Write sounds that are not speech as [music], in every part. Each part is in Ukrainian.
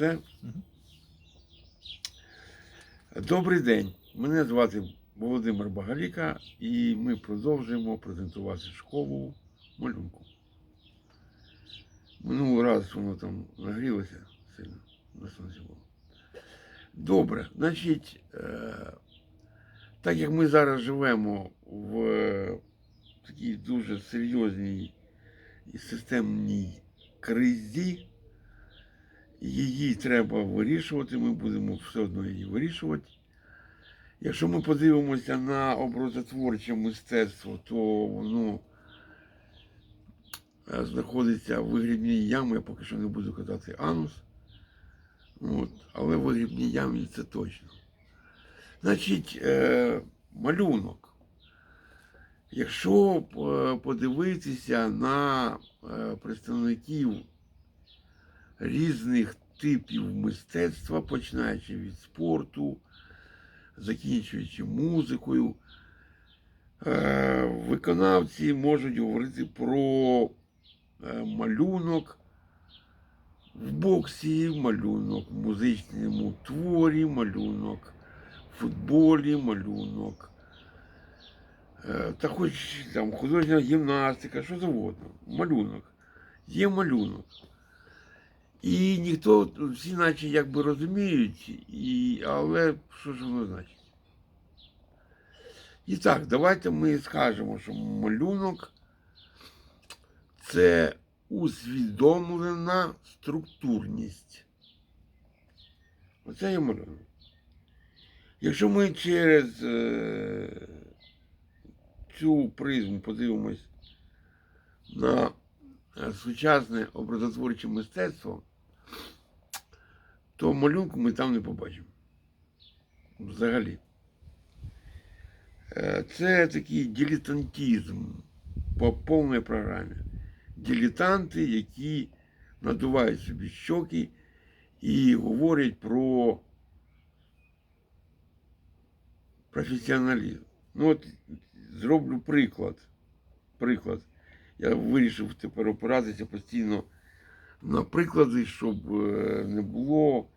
Все? Добрий день. Мене звати Володимир Багаліка, і ми продовжуємо презентувати школу малюнку. Минулий раз воно там нагрілося сильно на сонці було. Добре, значить, е, так як ми зараз живемо в такій дуже серйозній і системній кризі, її треба вирішувати, ми будемо все одно її вирішувати. Якщо ми подивимося на образотворче мистецтво, то воно е, знаходиться в вигрібній ямі, я поки що не буду казати анус. От, але в вигрібній ямі це точно. Значить, е, малюнок. Якщо е, подивитися на е, представників різних типів мистецтва, починаючи від спорту, закінчуючи музикою, е, виконавці можуть говорити про е, малюнок в боксі, малюнок в музичному творі, малюнок в футболі, малюнок. е, Та хоч там художня гімнастика, що завгодно. Малюнок. Є малюнок. І ніхто, всі наче якби розуміють, і, але що ж воно значить? І так, давайте ми скажемо, що малюнок це усвідомлена структурність. Оце є малюнок. Якщо ми через е, цю призму подивимось на е, сучасне образотворче мистецтво, то малюнку ми там не побачимо. Взагалі. Е, Це такий дилетантизм по повній програмі. Дилетанти, які надувають собі щоки і говорять про професіоналізм. Ну от зроблю приклад. Приклад. Я вирішив тепер опиратися постійно на приклади, щоб е, не було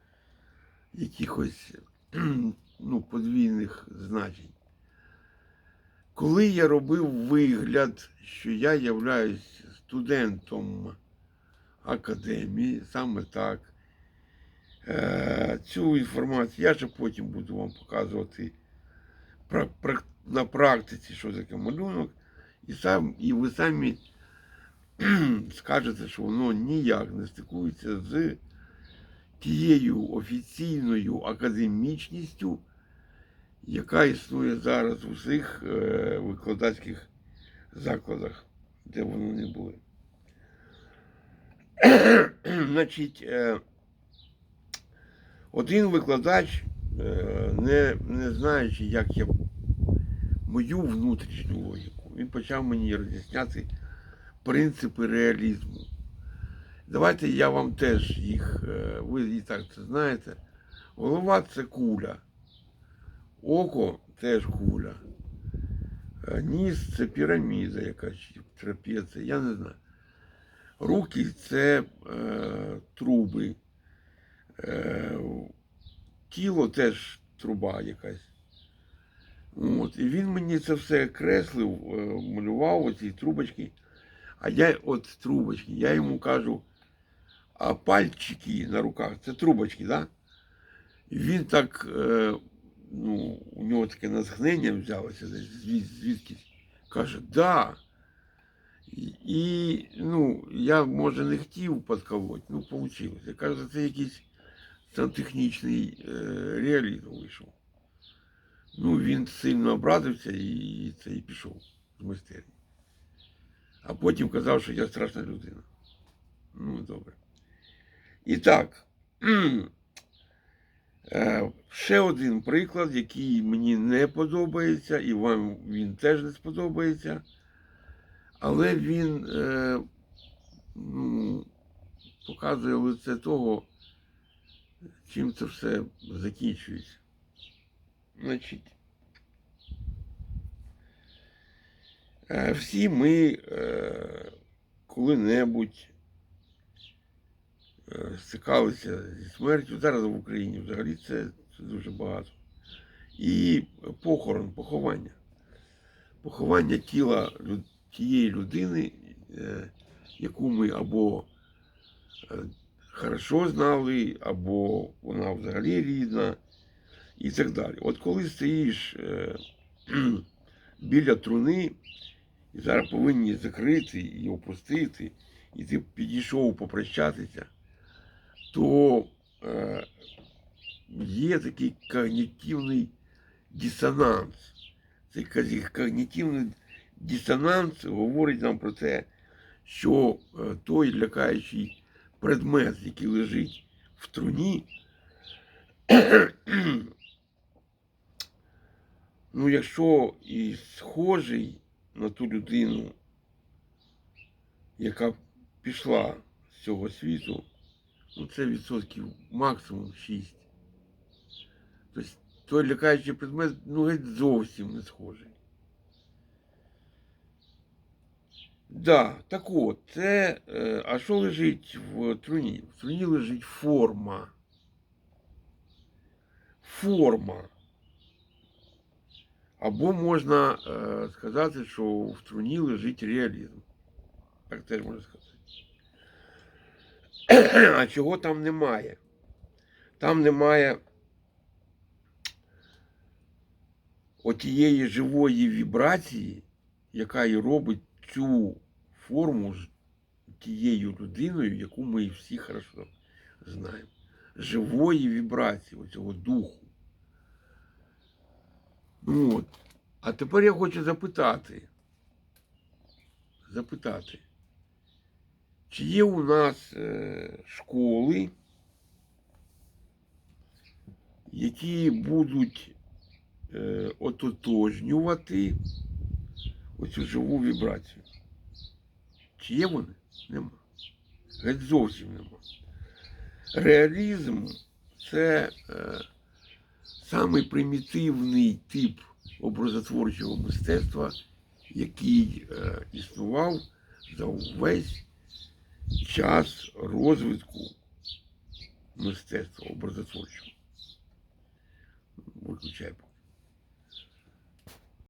якихось ну, подвійних значень. Коли я робив вигляд, що я являюсь студентом академії, саме так, е, цю інформацію я ще потім буду вам показувати на практиці, що таке малюнок, і, сам, і ви самі [clears throat] скажете, що воно ніяк не стикується з тією офіційною академічністю, яка існує зараз у всіх е, викладацьких закладах, де вони не були. [clears throat] Значить, е, один викладач, е, не, не знаючи, як я мою внутрішню логіку, він почав мені роз'ясняти принципи реалізму. Давайте я вам теж їх, е, ви і так це знаєте. Голова це куля, око теж куля. Е, Ніс це піраміда якась, трапеція, я не знаю. Руки це е, труби. Е, тіло теж труба якась. От, і він мені це все креслив, е, малював оці трубочки. А я от трубочки, я йому кажу, а пальчики на руках це трубочки, да? І він так, е, ну, у нього таке натхнення взялося десь звід, звідкись. Каже, да. І, і, ну, я, може, не хотів подколоть, ну, вийшло. Я кажу, це якийсь сантехнічний е, реалізм вийшов. Ну, він сильно образився і, це, і пішов з майстерні. А потім казав, що я страшна людина. Ну, добре. І так, е, ще один приклад, який мені не подобається, і вам він теж не сподобається. Але він е, ну, показує лице того, чим це все закінчується. Значить, е, всі ми е, коли-небудь е, стикалися зі смертю. Зараз в Україні взагалі це, дуже багато. І похорон, поховання. Поховання тіла тієї людини, е, яку ми або е, хорошо знали, або вона взагалі рідна, і так далі. От коли стоїш е, [clears throat] біля труни, і зараз повинні закрити і опустити, і ти підійшов попрощатися, то е, є такий когнітивний дисонанс. Цей когнітивний дисонанс говорить нам про те, що е, той лякаючий предмет, який лежить в труні, [clears throat] ну, якщо і схожий на ту людину, яка пішла з цього світу, ну це відсотків максимум 6. Тобто той лякаючий предмет ну, геть зовсім не схожий. Да, так от, це. е, А що лежить в труні? В труні лежить форма. Форма. Або можна е, сказати, що в труні лежить реалізм. Так теж можна сказати. [clears throat] А чого там немає? Там немає отієї живої вібрації, яка і робить цю форму тією людиною, яку ми всі хорошо знаємо. Живої вібрації, оцього духу. От. А тепер я хочу запитати. Запитати, чи є у нас е, школи, які будуть е, ототожнювати оцю живу вібрацію? Чи є вони? Нема. Геть зовсім нема. Реалізм це е, самий примітивний тип образотворчого мистецтва, який е, існував за увесь час розвитку мистецтва образотворчого. Виключай поки.